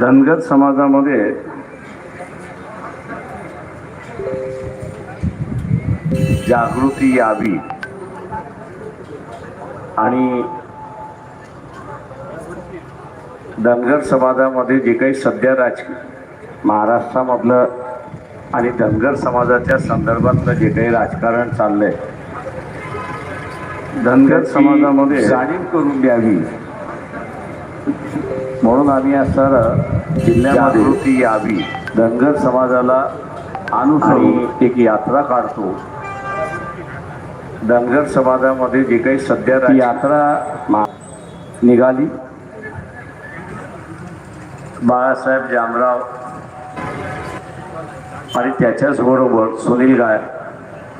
धनगर समाजामध्ये जागृती यावी आणि धनगर समाजामध्ये जे काही सध्या राजकीय महाराष्ट्रामधलं आणि धनगर समाजाच्या संदर्भातलं जे काही राजकारण चाललंय धनगर समाजामध्ये जाणीव करून द्यावी. म्हणून आम्ही असणार जिल्ह्यामध्ये यावी. धनगर समाजाला अनुसरून एक यात्रा काढतो. धनगर समाजामध्ये जे काही सध्या यात्रा निघाली. बाळासाहेब जामराव आणि त्याच्याच बरोबर सुनील गाय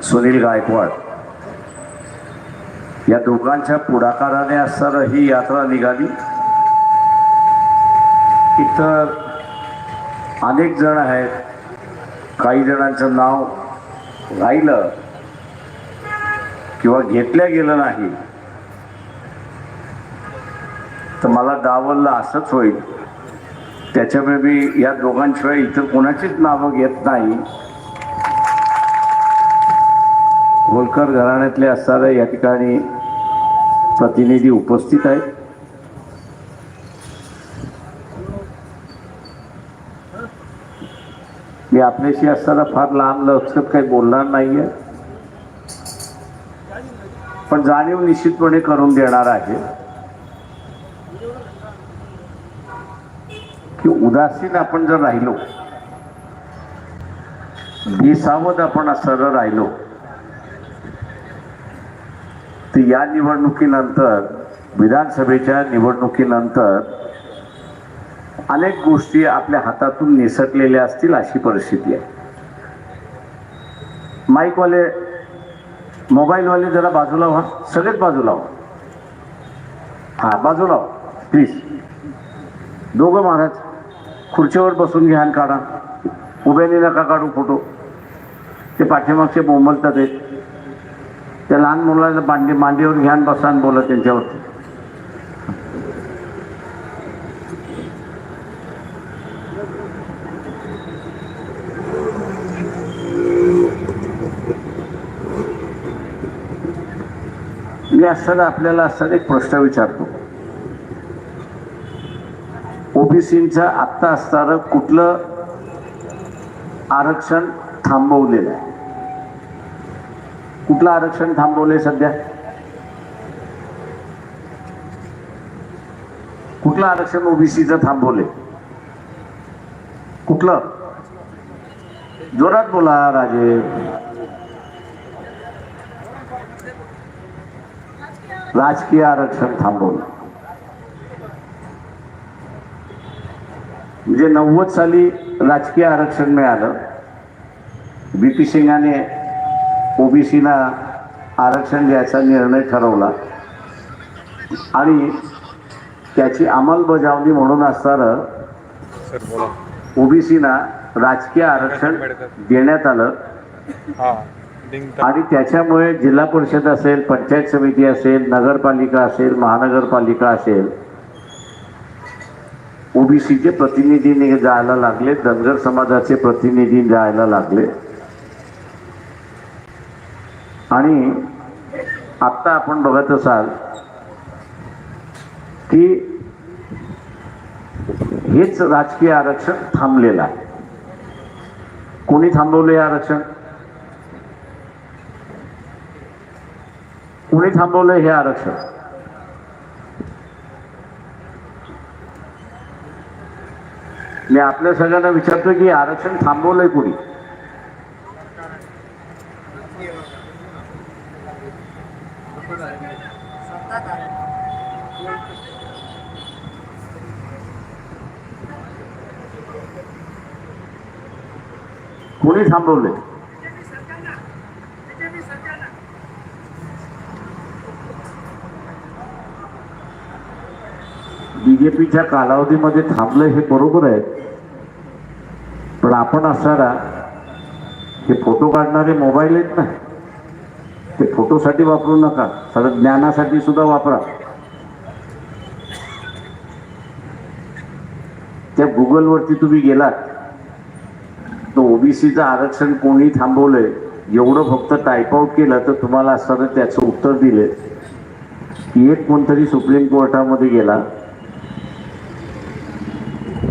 सुनील गायकवाड. या दोघांच्या पुढाकाराने असताना ही यात्रा निघाली. इतर अनेक जण आहेत. काही जणांचं नाव राहिलं किंवा घेतल्या गेलं नाही. तर मला डावललं असंच होईल. त्याच्यामुळे मी या दोघांशिवाय इतर कोणाचीच नावं घेत नाही. होलकर घराण्यातले असणारे या ठिकाणी प्रतिनिधी उपस्थित आहेत. आपल्याशी असताना फार लांब लक्षात काही बोलणार नाहीये. पण जाणीव निश्चितपणे करून देणार आहे. की उदासीन आपण जर राहिलो बेसावध आपण असं राहिलो तर या निवडणुकीनंतर विधानसभेच्या निवडणुकीनंतर अनेक गोष्टी आपल्या हातातून निसटलेल्या असतील अशी परिस्थिती आहे. माईकवाले मोबाईलवाले जरा बाजूला व्हा. सगळेच बाजूला व्हा. हा बाजूला व्हा. प्लीज दोघं महाराज खुर्चीवर बसून घ्या आणि काढा. उभ्याने नका काढू फोटो. ते पाठीमागचे बोंबलतात आहेत त्या लहान मुलाला मांडी मांडीवर घ्यान बसा आणि बोला त्यांच्यावरती. म्हणजे गेले असताना आपल्याला असताना एक प्रश्न विचारतो. ओबीसींचं आत्ता असणारं कुठलं आरक्षण थांबवलेलं आहे? कुठलं आरक्षण थांबवलंय सध्या? कुठलं आरक्षण ओबीसीचं थांबवलंय? कुठलं? जोरात बोला राजे. राजकीय आरक्षण थांबवलं. म्हणजे नव्वद साली राजकीय आरक्षण मिळालं. बी पी सिंगाने ओबीसीला आरक्षण द्यायचा निर्णय ठरवला. आणि त्याची अंमलबजावणी म्हणून असणारं ओबीसीना राजकीय आरक्षण देण्यात आलं. हा. आणि त्याच्यामुळे जिल्हा परिषद असेल पंचायत समिती असेल नगरपालिका असेल महानगरपालिका असेल ओबीसीचे प्रतिनिधी जायला लागले धनगर समाजाचे प्रतिनिधी जायला लागले. आणि आत्ता आपण बघत असाल की हेच राजकीय आरक्षण थांबलेलं आहे. कोणी थांबवलं हे आरक्षण? कोणी थांबवलं हे आरक्षण मी आपल्या सगळ्यांना विचारतो की आरक्षण थांबवलंय कोणी कोणी थांबवलंय बीजेपीच्या कालावधीमध्ये थांबलं हे बरोबर आहे. पण आपण असणारा हे फोटो काढणारे मोबाईल आहेत ना ते फोटोसाठी वापरू नका सगळं ज्ञानासाठी सुद्धा वापरा. त्या गुगलवरती तुम्ही गेलात तर ओबीसीचं आरक्षण कोणी थांबवलंय एवढं फक्त टाईपआउट केलं तर तुम्हाला असताना त्याचं उत्तर दिले की एक कोणतरी सुप्रीम कोर्टामध्ये गेला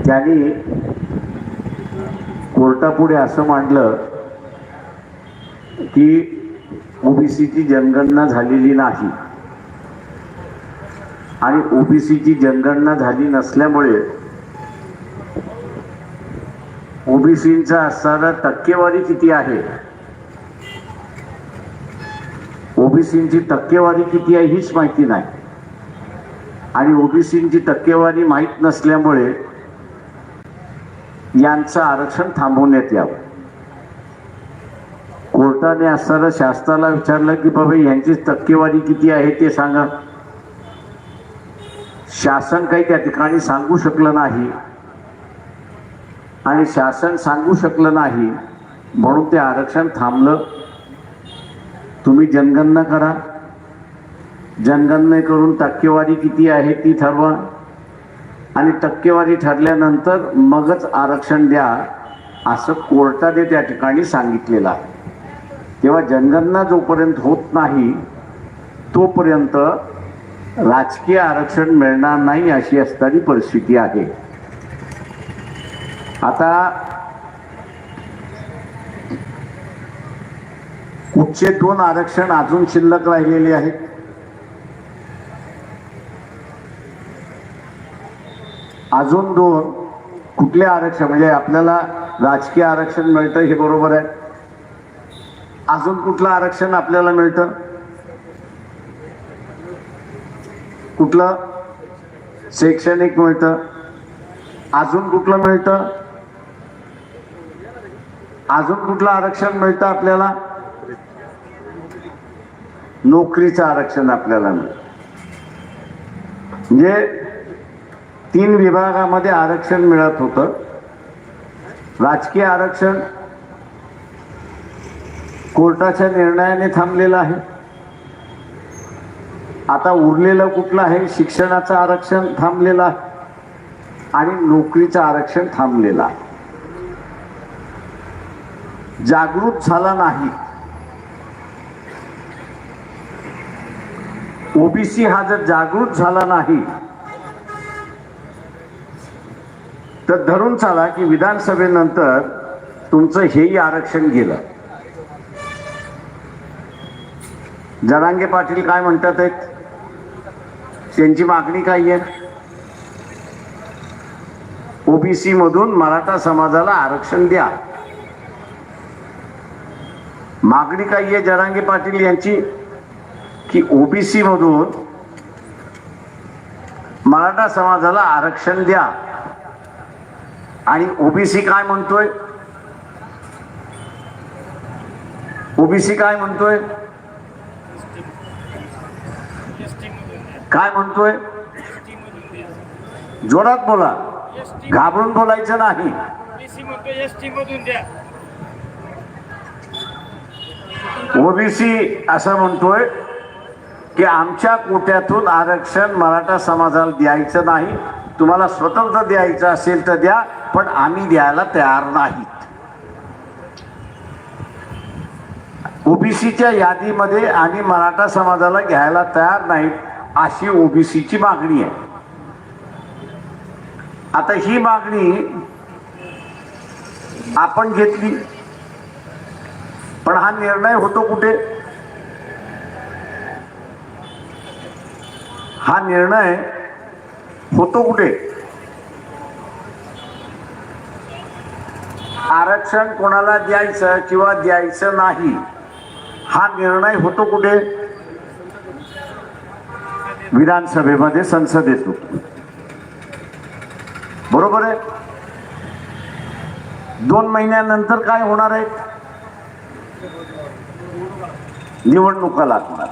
त्यांनी कोर्टापुढे असं मांडलं की ओबीसीची जनगणना झालेली नाही. आणि ओबीसीची जनगणना झाली नसल्यामुळे ओबीसीचा असणारा टक्केवारी किती आहे? ओबीसीची टक्केवारी किती आहे हीच माहिती नाही. आणि ओबीसीची टक्केवारी माहीत नसल्यामुळे यांचं आरक्षण थांबवण्यात यावं. कोर्टाने असताना शासनाला विचारलं की बाबा यांची टक्केवारी किती आहे ते सांगा. शासन काही त्या ठिकाणी सांगू शकलं नाही. आणि शासन सांगू शकलं नाही म्हणून ते आरक्षण थांबलं. तुम्ही जनगणना करा. जनगणना करून टक्केवारी किती आहे ती ठरवा. आणि टक्केवारी ठरल्यानंतर मगच आरक्षण द्या असं कोर्टाने त्या ठिकाणी सांगितलेलं आहे. तेव्हा जनगणना जोपर्यंत होत नाही तोपर्यंत राजकीय आरक्षण मिळणार नाही अशी असणारी परिस्थिती आहे. आता कुठचे दोन आरक्षण अजून शिल्लक राहिलेले आहेत अजून दोन कुठले आरक्षण म्हणजे आपल्याला राजकीय आरक्षण मिळतं हे बरोबर आहे. अजून कुठलं आरक्षण आपल्याला मिळतं? कुठलं? शैक्षणिक मिळतं. अजून कुठलं मिळतं? अजून कुठलं आरक्षण मिळतं आपल्याला? नोकरीचं आरक्षण आपल्याला मिळतं. म्हणजे तीन विभागामध्ये आरक्षण मिळत होतं. राजकीय आरक्षण कोर्टाच्या निर्णयाने थांबलेलं आहे. आता उरलेलं कुठलं आहे? शिक्षणाचं आरक्षण थांबलेलं आहे. आणि नोकरीचं आरक्षण थांबलेलं आहे. जागृत झाला नाही. ओबीसी हा जर जागृत झाला नाही तर धरून चाला की विधानसभेनंतर तुमचं हेही आरक्षण गेलं. जरांगे पाटील काय म्हणतात आहेत? त्यांची मागणी काय आहे? ओबीसी मधून मराठा समाजाला आरक्षण द्या. मागणी काय आहे जरांगे पाटील यांची? की ओबीसी मधून मराठा समाजाला आरक्षण द्या. आणि ओबीसी काय म्हणतोय? ओबीसी काय म्हणतोय? काय म्हणतोय? जोरात बोला. घाबरून बोलायचं नाही. द्या ओबीसी असं म्हणतोय की आमच्या कोट्यातून आरक्षण मराठा समाजाला द्यायचं नाही. तुम्हाला स्वतंत्र द्यायचं असेल तर द्या. पण आम्ही द्यायला तयार नाहीत. ओबीसीच्या यादीमध्ये आणि मराठा समाजाला घ्यायला तयार नाहीत अशी ओबीसीची मागणी आहे. आता ही मागणी आपण घेतली. पण हा निर्णय होतो कुठे? हा निर्णय होतो कुठे? आरक्षण कोणाला द्यायचं किंवा द्यायचं नाही हा निर्णय होतो कुठे? विधानसभेमध्ये संसदेत होतो. बरोबर आहे? दोन महिन्यानंतर काय होणार आहे? निवडणुका लागणार.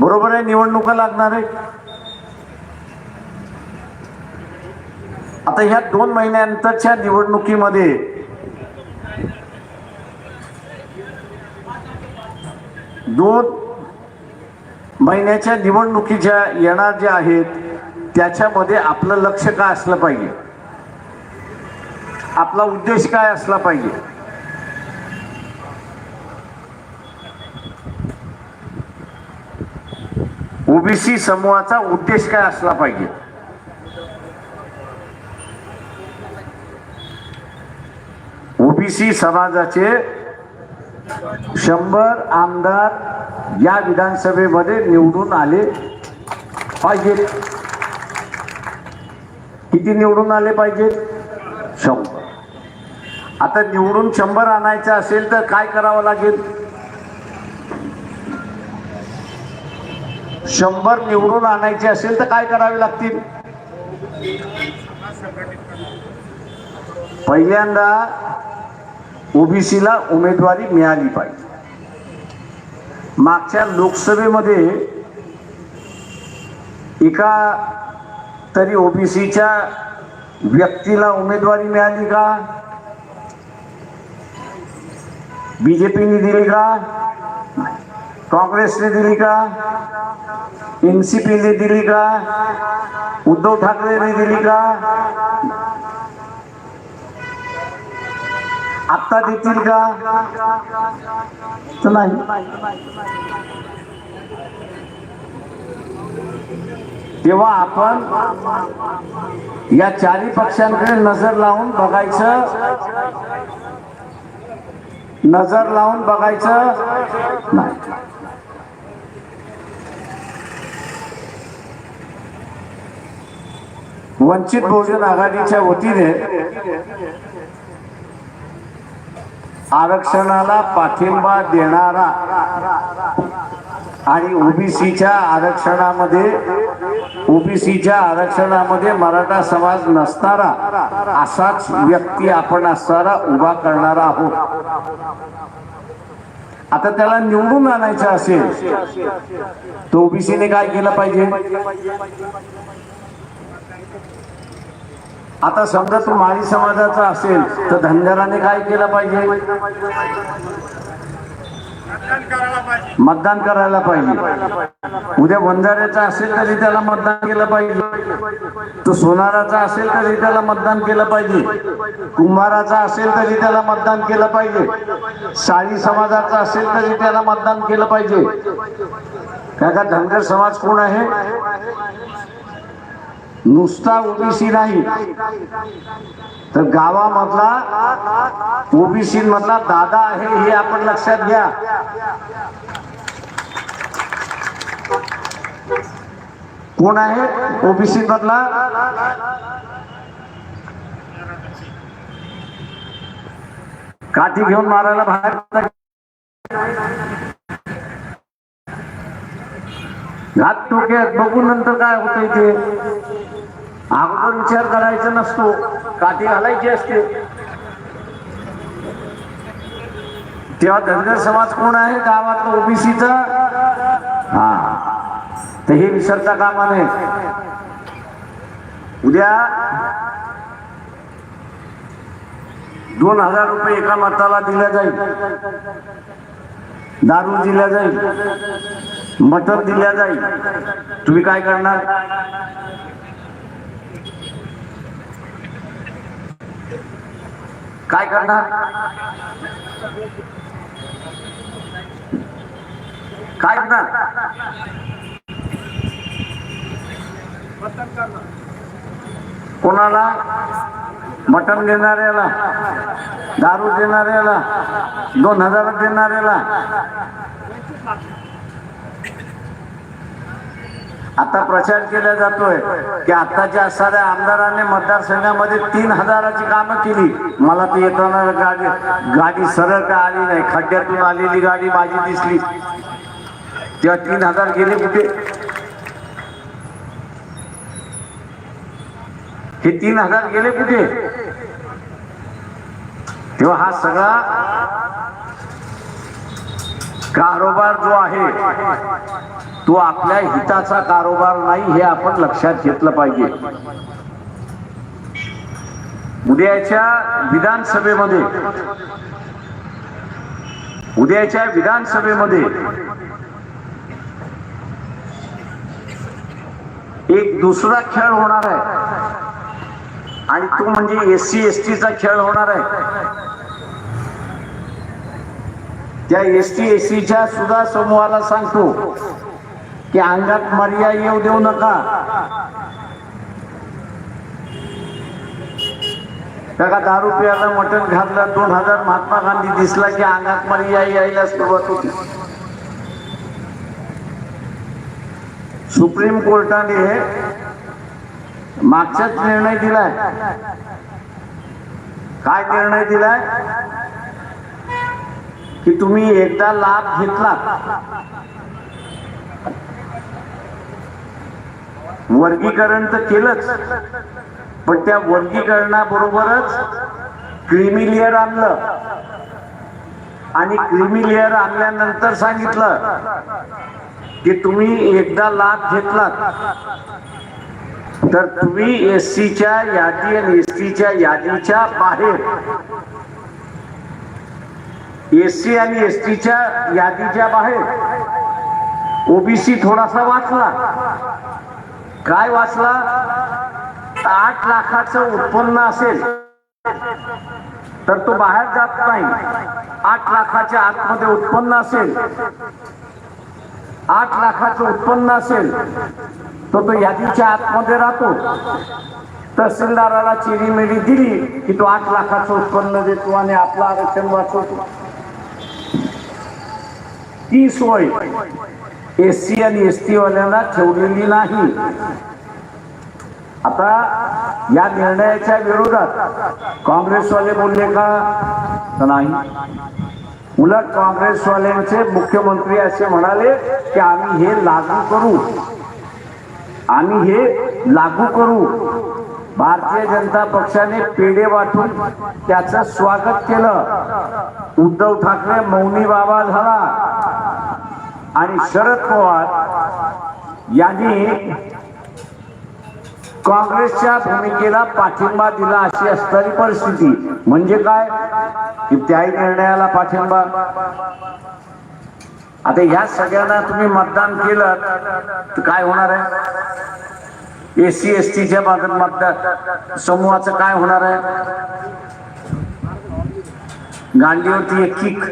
बरोबर आहे? निवडणुका लागणार आहे आता ह्या दोन महिन्यानंतरच्या निवडणुकीमध्ये दोन महिन्याच्या निवडणुकीच्या येणार ज्या आहेत त्याच्यामध्ये आपलं लक्ष काय असलं पाहिजे? आपला उद्देश काय असला पाहिजे? ओबीसी समूहाचा उद्देश काय असला पाहिजे? ओबीसी समाजाचे शंभर आमदार या विधानसभेमध्ये निवडून आले पाहिजेत किती निवडून आले पाहिजेत शंभर. आता निवडून शंभर आणायचं असेल तर काय करावं लागेल? शंभर निवडून आणायचे असेल तर काय करावे लागतील? पहिल्यांदा ओबीसीला उमेदवारी मिळाली पाहिजे. मागच्या लोकसभेमध्ये एका तरी ओबीसीच्या व्यक्तीला उमेदवारी मिळाली का? बीजेपीने दिली का? काँग्रेसने दिली का? एन सी पीने दिली का? उद्धव ठाकरेने दिली का? आत्ता देतील का? तर नाही. तेव्हा आपण या चारी पक्षांकडे नजर लावून बघायचं. नजर लावून बघायचं. नाही. वंचित बहुजन आघाडीच्या वतीने आरक्षणाला पाठिंबा देणारा आणि ओबीसीच्या आरक्षणामध्ये ओबीसीच्या आरक्षणामध्ये मराठा समाज नसणारा असाच व्यक्ती आपण असणारा उभा करणारा आहोत. आता त्याला निवडून आणायचं असेल तर ओबीसीने काय केलं पाहिजे? आता समजा तो माळी समाजाचा असेल तर धनगराने काय केलं पाहिजे? मतदान करायला पाहिजे. उद्या बंजाऱ्याचा असेल तरी त्याला मतदान केलं पाहिजे. तो सोनाराचा असेल तरी त्याला मतदान केलं पाहिजे. कुंभाराचा असेल तरी त्याला मतदान केलं पाहिजे. साळी समाजाचा असेल तरी त्याला मतदान केलं पाहिजे. काय का धनगर समाज कोण आहे? नुसता ओबीसी नाही. तर गावामधला ओबीसी मधला दादा आहे हे आपण लक्षात घ्या. कोण आहे ओबीसी मधला? काठी घेऊन मारायला बाहेर घात टोक्यात बघून नंतर काय होतंय इथे अगोदर विचार करायचा नसतो. काठी घालायची असते. तेव्हा धनगर समाज कोण आहे? गावातला ओबीसीचा? हा. तर हे विसरता कामा नये. उद्या दोन हजार रुपये एका मताला दिल्या जाईल. दारू दिल्या जाईल. मटर दिल्या जाईल. तुम्ही काय करणार? काय करणार? काय करणार? कोणाला? मटण देणाऱ्याला दारू देणाऱ्याला दोन हजार देणाऱ्याला. आता प्रचार केला जातोय की आताच्या असणाऱ्या आमदाराने मतदारसंघामध्ये तीन हजाराची कामं केली मला तर येताना गाडी गाडी सरळ का आली नाही खड्ड्यातून आलेली गाडी माझी दिसली. तेव्हा तीन हजार गेले कुठे? हे तीन हजार गेले कुठे? तेव्हा हा सगळा कारोबार जो आहे तो आपल्या हिताचा कारोबार नाही हे आपण लक्षात घेतलं पाहिजे. उद्याच्या विधानसभेमध्ये उद्याच्या विधानसभेमध्ये एक दुसरा खेळ होणार आहे. आणि तो म्हणजे एस सी एस टीचा खेळ होणार आहे. त्या एस टी एस सीच्या सुद्धा समूहाला सांगतो की अंगात मर्या येऊ देऊ नका. त्याला दारू प्यायला मटण घातलं दोन हजार महात्मा गांधी दिसला की अंगात मर्या यायला सुरुवात होती. सुप्रीम कोर्टाने मागचाच निर्णय दिलाय. काय निर्णय दिलाय? की तुम्ही एकदा लाभ घेतला वर्गीकरण तर केलंच पण त्या वर्गीकरणाबरोबरच क्रिमिलियर आणलं. आणि क्रिमिलियर आणल्यानंतर सांगितलं की तुम्ही एकदा लाभ घेतलात. तर तुम्ही एस सीच्या यादी आणि एस टीच्या यादीच्या बाहेर एस सी आणि एस टीच्या यादीच्या बाहेर. ओबीसी थोडासा वाचला. काय वाचला? आठ लाखाचं उत्पन्न असेल. तर तो बाहेर जात नाही. आठ लाखाच्या आतमध्ये उत्पन्न असेल. आठ लाखाचं उत्पन्न असेल. तर तो यादीच्या आतमध्ये राहतो. तहसीलदाराला चिरीमिरी दिली की तो आठ लाखाचं उत्पन्न देतो आणि आपलं आरक्षण वाचवतो. ती सोय एस सी आणि एस टी वाल्यांना ठेवलेली नाही. आता या निर्णयाच्या विरोधात काँग्रेसवाले बोलले का? तर नाही. उलट काँग्रेसवाल्यांचे मुख्यमंत्री असे म्हणाले की आम्ही हे लागू करू. आम्ही हे लागू करू. भारतीय जनता पक्षाने पेढे वाटून त्याचं स्वागत केलं. उद्धव ठाकरे मौनी बाबा झाला. आणि शरद पवार यांनी काँग्रेसच्या भूमिकेला पाठिंबा दिला अशी असणारी परिस्थिती. म्हणजे काय? की त्याही निर्णयाला पाठिंबा. आता ह्या सगळ्यांना तुम्ही मतदान केलं तर काय होणार आहे? एस सी एस टीच्या मतदान समूहाचं काय होणार आहे? गांडीवरती एक किक.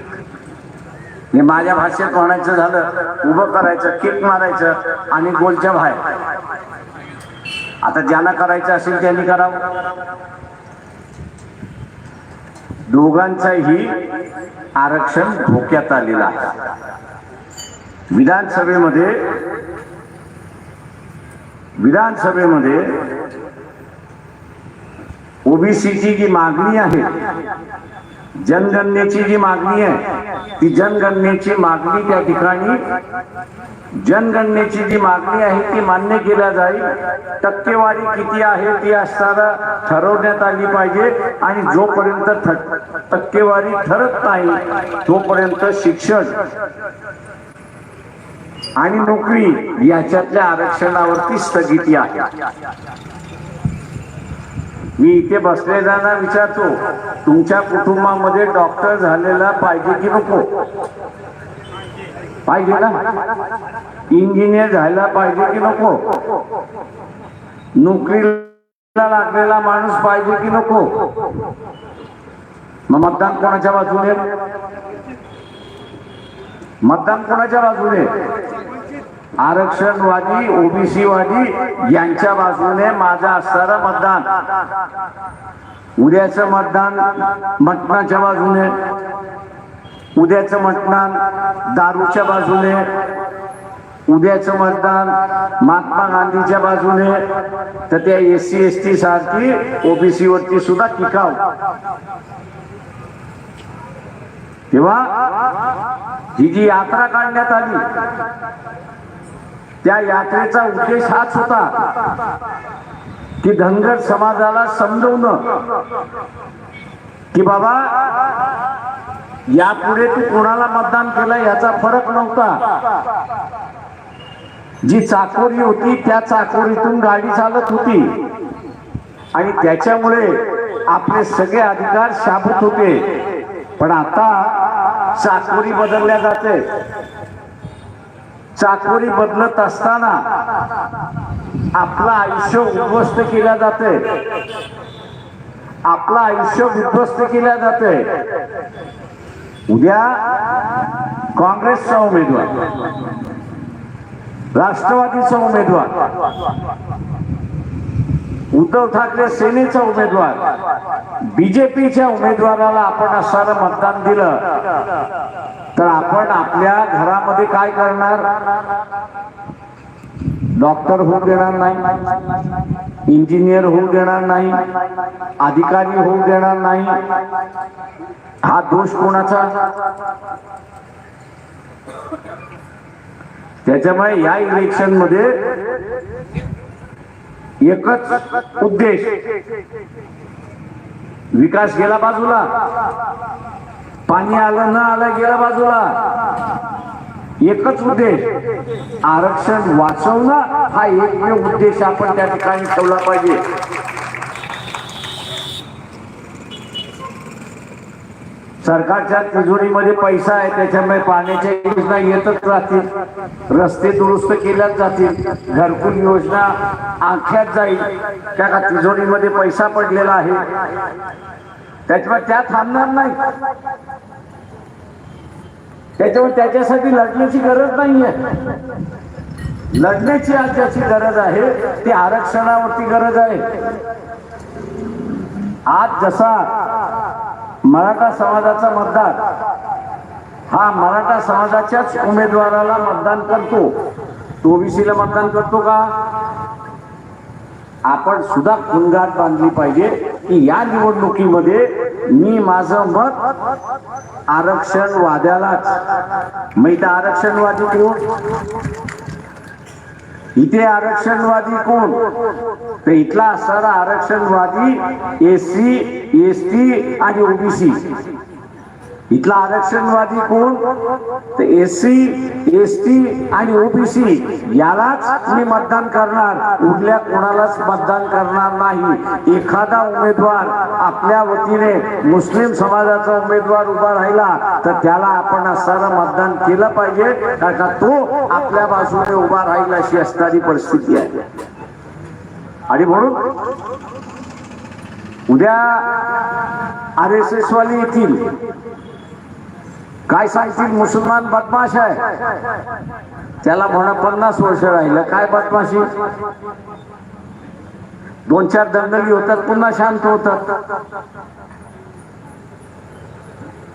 हे माझ्या भाषेत म्हणायचं झालं उभं करायचं किक मारायचं आणि गोलच्या बाहेर. आता ज्यांना करायचं असेल त्यांनी करावं. दोघांचंही आरक्षण धोक्यात आलेलं आहे. विधानसभेमध्ये विधानसभेमध्ये ओबीसीची जी मागणी आहे जनगणनेची जी मागणी आहे ती जनगणनेची मागणी त्या ठिकाणी जनगणनेची जी मागणी आहे ती मान्य केल्या जाईल. टक्केवारी किती आहे ती असताना ठरवण्यात आली पाहिजे आणि जोपर्यंत टक्केवारी ठरत नाही तोपर्यंत शिक्षण आणि नोकरी याच्यातल्या आरक्षणावरती स्थगिती आहे. मी इथे बसलेल्यांना विचारतो तुमच्या कुटुंबामध्ये डॉक्टर झालेला पाहिजे की नको? पाहिजे ना? इंजिनियर झाला पाहिजे की नको? नोकरीला लागलेला माणूस पाहिजे की नको? मग मतदान कोणाच्या बाजूने? मतदान कोणाच्या बाजूने? आरक्षणवादी ओबीसीवादी यांच्या बाजूने माझं असणारं मतदान. उद्याचं मतदान मटणाच्या बाजूने. उद्याचं मतदान दारूच्या बाजूने. उद्याचं मतदान महात्मा गांधीच्या बाजूने. तर त्या एस सी एस टी सारखी ओबीसी वरती सुद्धा टिकाव. तेव्हा ही जी यात्रा काढण्यात आली त्या यात्रेचा उद्देश हाच होता की धनगर समाजाला समजवणं. की बाबा यापुढे तू कोणाला मतदान केलं याचा फरक नव्हता. जी चाकोरी होती त्या चाकोरीतून गाडी चालत होती. आणि त्याच्यामुळे आपले सगळे अधिकार शाबूत होते. पण आता चाकोरी बदलल्या जाते. चाकोरी बदलत असताना आपलं आयुष्य उद्ध्वस्त केल्या जाते आपलं आयुष्य उद्ध्वस्त केल्या जाते उद्या काँग्रेसचा उमेदवार राष्ट्रवादीचा उमेदवार उद्धव ठाकरे सेनेचा उमेदवार बीजेपीच्या उमेदवाराला आपण असणारं मतदान दिलं. तर आपण आपल्या घरामध्ये काय करणार? डॉक्टर होऊ देणार नाही इंजिनियर होऊ देणार नाही अधिकारी होऊ देणार नाही. हा दोष कोणाचा? त्याच्यामुळे या इलेक्शनमध्ये एकच उद्देश विकास गेला बाजूला. पाणी आलं न आलं गेलं बाजूला. एकच उद्देश आरक्षण वाचवणं हा एकमेव उद्देश आपण त्या ठिकाणी ठेवला पाहिजे. सरकारच्या तिजोरीमध्ये पैसा आहे त्याच्यामुळे पाण्याच्या योजना येतच राहतील. रस्ते दुरुस्त केल्याच जातील. घरकुल योजना आख्यात जाईल. त्या का तिजोरीमध्ये पैसा पडलेला आहे. त्याच्यामुळे त्या थांबणार नाही त्याच्यामुळे त्याच्यासाठी लढण्याची गरज नाहीये. लढण्याची आज ज्याची गरज आहे ती आरक्षणावरती गरज आहे. आज जसा मराठा समाजाचा मतदार हा मराठा समाजाच्याच उमेदवाराला मतदान करतो. तो ओबीसीला मतदान करतो का? आपण सुद्धा खुणगाट बांधली पाहिजे की या निवडणुकीमध्ये मी माझं मत आरक्षण वाद्यालाच मग आरक्षणवादी कोण? इथे आरक्षणवादी कोण? तर इथला असणारा आरक्षणवादी एस सी एस टी आणि ओबीसी इथला आरक्षणवादी कोण? तर एससी एसटी एस टी आणि ओबीसी यालाच मी मतदान करणार. उरल्या कोणालाच मतदान करणार नाही. एखादा उमेदवार आपल्या वतीने मुस्लिम समाजाचा उमेदवार उभा राहिला तर त्याला आपण असणारं मतदान केलं पाहिजे कारण का तो आपल्या बाजूने उभा राहील अशी असणारी परिस्थिती आहे. आणि म्हणून उद्या आर एस एस वाले येतील. काय सांगतील? मुसलमान बदमाश आहे. त्याला म्हणा पन्नास वर्ष राहिलं. काय बदमाशी? दोन चार दंगली होतात पुन्हा शांत होतात.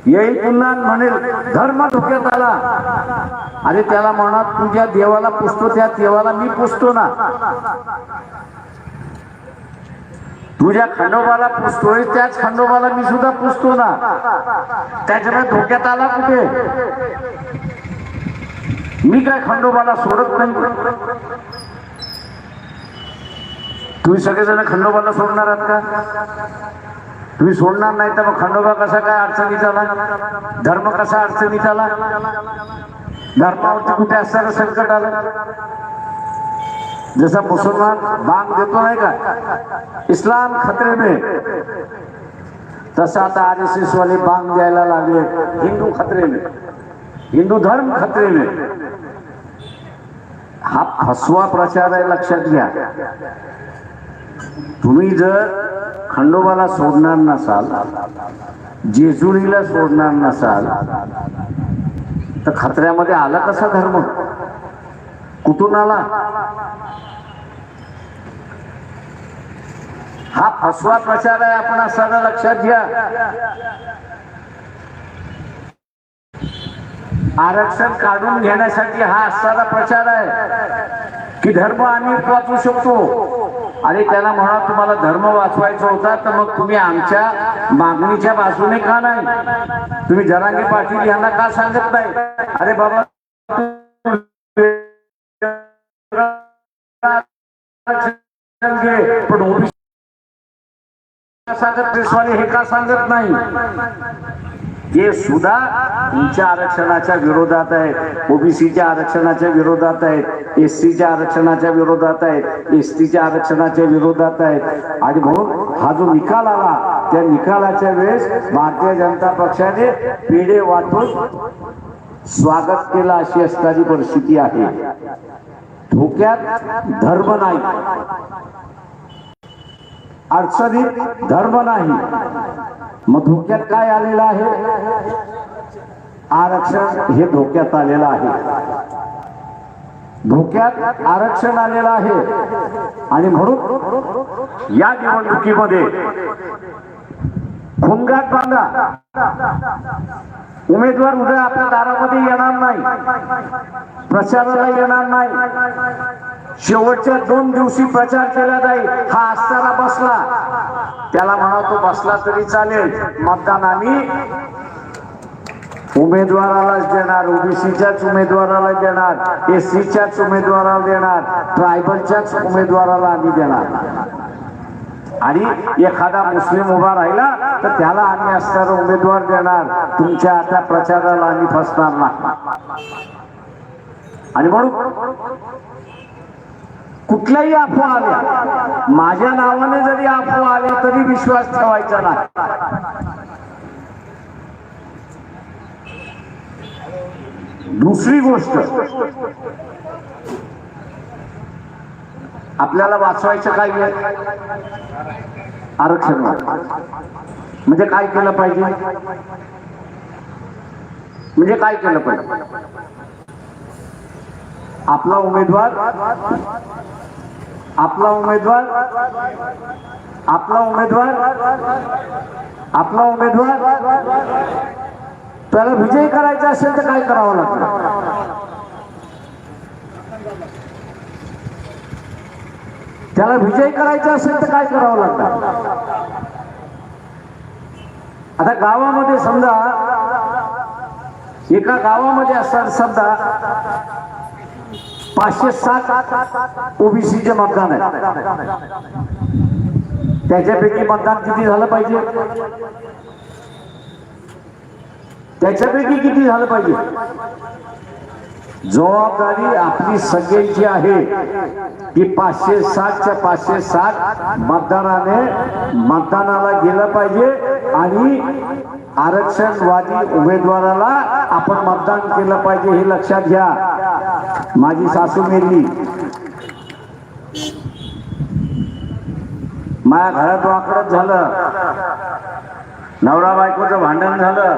येईल पुन्हा म्हणेल धर्म धोक्यात आला. अरे त्याला म्हणा तुझ्या देवाला पुसतो त्या देवाला मी पुसतो ना. तुझ्या खंडोबाला पुसतोय त्याच खंडोबाला मी सुद्धा पुसतो ना. त्याच्यामुळे धोक्यात आला कुठे? मी काय खंडोबाला सोडत नाही? तुम्ही सगळेजण खंडोबाला सोडणार आहात का? तुम्ही सोडणार नाही तर मग खंडोबा कसा काय अडचणीत आला? धर्म कसा अडचणीत आला? धर्मावरती कुठे असताना संकट आलं? जसा मुसलमान बांग देतो नाही का इस्लाम खतरे में। तसं आता आर एस एस वाले बांग द्यायला लागले हिंदू खतरे में। हिंदू धर्म खतरे में। हा फसवा प्रचार आहे लक्षात घ्या तुम्ही जर खंडोबाला सोडणार नसाल जेजुरीला सोडणार नसाल तर खतऱ्यामध्ये आला कसा धर्म? कुठून आला? हा फसवा प्रचार आहे आपण सगळं लक्षात घ्या. आरक्षण काढून घेण्यासाठी हा असणारा प्रचार आहे. की धर्म आम्ही वाचू शकतो. आणि त्याला म्हणा तुम्हाला धर्म वाचवायचा होता तर मग तुम्ही आमच्या मागणीच्या बाजूने का नाही? तुम्ही जरांगे पाटील यांना का सांगत नाही? अरे बाबा पण ओबीसी सांगत प्रेसवाले हे का सांगत नाही? हे सुद्धा तुमच्या आरक्षणाच्या विरोधात आहे ओबीसीच्या आरक्षणाच्या विरोधात आहेत एससीच्या आरक्षणाच्या विरोधात आहेत एसटीच्या आरक्षणाच्या विरोधात आहेत. आणि म्हणून हा जो निकाल आला त्या निकालाच्या वेळेस भारतीय जनता पक्षाने पेढे वाटून स्वागत केलं अशी असणारी परिस्थिती आहे. धोक्यात धर्म नाही. अडचणीत धर्म नाही. मग धोक्यात काय आलेलं आहे? आरक्षण हे धोक्यात आलेलं आहे. धोक्यात आरक्षण आलेलं आहे. आणि म्हणून या निवडणुकीमध्ये खुंगात बांधा. उमेदवार उद्या आपल्या दारामध्ये येणार नाही. प्रचाराला येणार नाही. शेवटच्या दोन दिवशी प्रचार केला जाईल. हा असताना बसला. त्याला म्हणा तो बसला तरी चालेल. मतदान आम्ही उमेदवारालाच देणार. ओबीसीच्याच उमेदवाराला देणार. एससीच्याच उमेदवाराला देणार. ट्रायबलच्याच उमेदवाराला आम्ही देणार. आणि एखादा मुस्लिम उभा राहिला तर त्याला आम्ही असणारा उमेदवार देणार. तुमच्या आता प्रचाराला आम्ही फसणार नाही. आणि म्हणून कुठल्याही अफवा आल्या माझ्या नावाने जरी अफवा आल्या तरी विश्वास ठेवायचा नाही. दुसरी गोष्ट आपल्याला वाचवायचं काय आरक्षण. म्हणजे काय केलं पाहिजे? म्हणजे काय केलं पाहिजे? आपला उमेदवार आपला उमेदवार आपला उमेदवार आपला उमेदवार. त्याला विजयी करायचा असेल तर काय करावं लागतं? त्याला विजयी करायचा असेल तर काय करावं लागतं? आता गावामध्ये समजा एका गावामध्ये असतात समजा पाचशे सात ओबीसीचे मतदान आहे. त्याच्यापैकी मतदान किती झालं पाहिजे? त्याच्यापैकी किती झालं पाहिजे? जबाबदारी आपली सगळ्यांची आहे की पाचशे सातच्या पाचशे सात मतदानाने मतदानाला गेलं पाहिजे आणि आरक्षणवादी उमेदवाराला आपण मतदान केलं पाहिजे हे लक्षात घ्या. माझी सासू मेली. माझ्या घरात वाकडच झालं. नवरा बायकोचं भांडण झालं.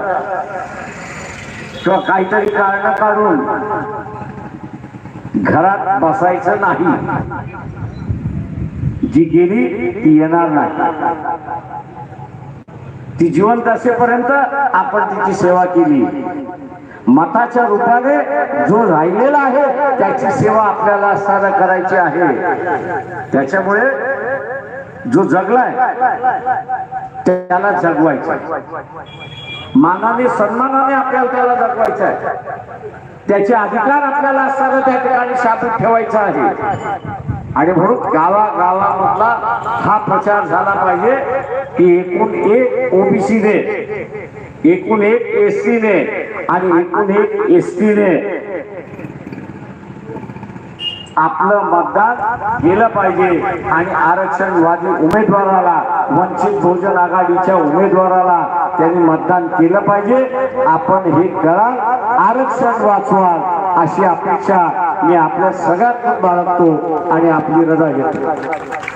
किंवा काहीतरी कारण काढून घरात बसायचं नाही. जी गेली ती येणार नाही. ती जिवंत असेपर्यंत आपण तिची सेवा केली. मताच्या रूपाने जो राहिलेला आहे त्याची सेवा आपल्याला साधा करायची आहे. त्याच्यामुळे जो जगलाय त्याला जगवायचं मानाने सन्मानाने आपल्याला त्याला जगवायचं आहे त्याचे अधिकार आपल्याला असताना त्या ठिकाणी शाबूत ठेवायचा आहे. आणि म्हणून गावागावामधला हा प्रचार झाला पाहिजे. की एकूण एक ओबीसीने एकूण एक एस ने आणि एकूण एक एस ने आपलं मतदान केलं पाहिजे आणि आरक्षणवादी उमेदवाराला वंचित बहुजन आघाडीच्या उमेदवाराला त्यांनी मतदान केलं पाहिजे. आपण हे करा आरक्षण वाचवाल अशी अपेक्षा मी आपल्या सगळ्यात बाळगतो आणि आपली रजा घेतो.